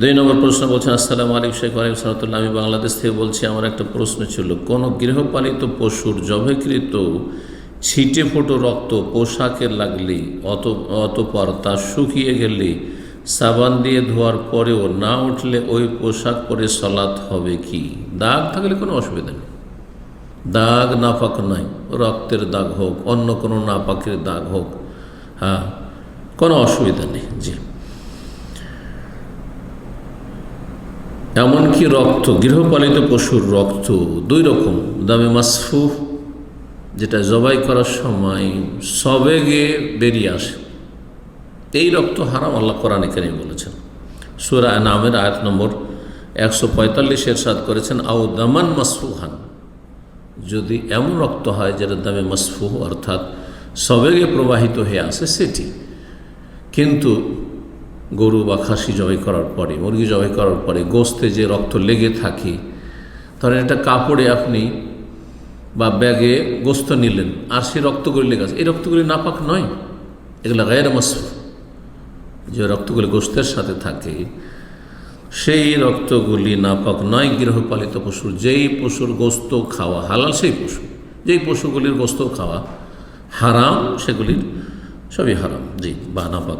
দুই নম্বর প্রশ্ন বলছেন, আসসালামু আলাইকুম শেখ আলিম সালাতুল্লাহ আমি বাংলাদেশ থেকে বলছি, আমার একটা প্রশ্ন ছিল, কোন গৃহপালিত পশুর জবেকৃত ছিটে ফোটো রক্ত পোশাকে লাগলে অত, অতপর তা শুকিয়ে গেলে সাবান দিয়ে ধোয়ার পরেও না উঠলে ওই পোশাক পরে সলাৎ হবে কি? দাগ থাকলে কোনো অসুবিধা নেই। দাগ নাপাক নয় রক্তের দাগ হোক, অন্য কোনো নাপাকের দাগ হোক হ্যাঁ কোনো অসুবিধা নেই, জি। এমনকি রক্ত, গৃহপালিত পশুর রক্ত দুই রকম, দামে মাসফু, যেটা জবাই করার সময় সবেগে বেরিয়ে আসে। এই রক্ত হারাম, আল্লাহ কোরআন এখানে বলেছেন। সুরা নামের আয়াত নম্বর একশো পঁয়তাল্লিশের সাদ করেছেন আউ দামান মাসফুহান যদি এমন রক্ত হয় যেটা দামে মাসফু, অর্থাৎ সবেগে প্রবাহিত হয়ে আসে সেটি। কিন্তু গরু বা খাসি জবাই করার পরে, মুরগি জবাই করার পরে, গোস্তে যে রক্ত লেগে থাকে, ধরেন একটা কাপড়ে আপনি বা ব্যাগে গোস্ত নিলেন, আর সেই রক্তগুলি লেগে আছে, এই রক্তগুলি নাপাক নয়, এগুলো গায়ের মাসফু যে রক্তগুলি গোস্তের সাথে থাকে, সেই রক্তগুলি নাপাক নয়, গৃহপালিত পশুর, যেই পশুর গোস্ত খাওয়া হালাল, সেই পশু। যেই পশুগুলির গোস্ত খাওয়া হারাম, সেগুলির সবই হারাম, জি, বা নাপাক।